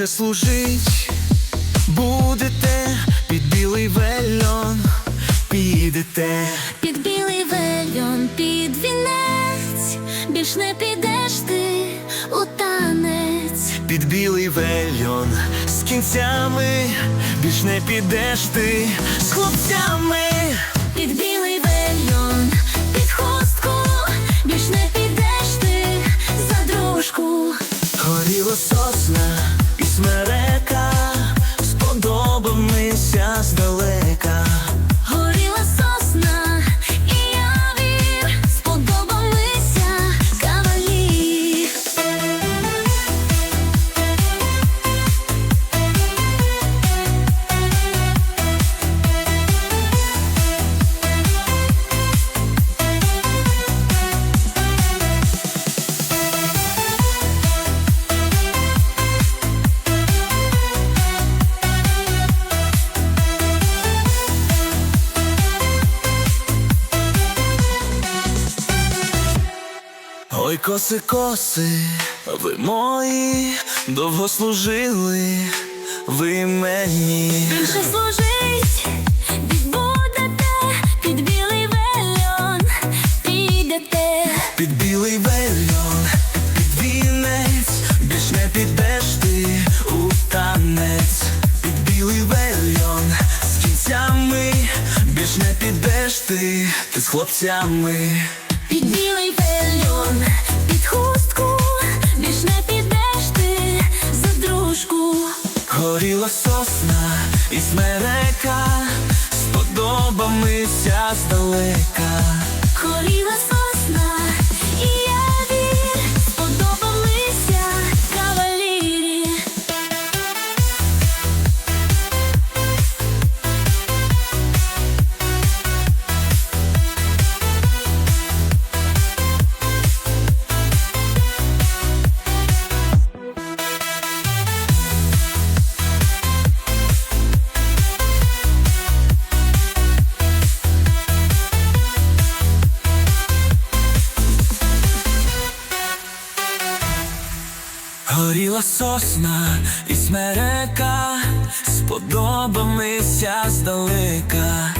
вірніше служить, будете під білий вельон, підете. Під білий вельон, під вінець, більш не підеш ти у танець. Під білий вельон з кінцями більш не підеш ти з хлопцями. Під білий вельон, під хустку, більш не підеш ти за дружку. Горіла сосна і Ой, коси, коси, ви мої довго служили, ви мені. Більше служить, відбудете, під білий вельон, підете. Під білий вельон, під вінець, більш не підеш ти у танець. Під білий вельон, з кінцями, більш не підеш ти, ти з хлопцями. Під Горіла сосна і смерека, сподобамися здалека. Горіла сосна, Горіла сосна і смерека, сподобалися здалека.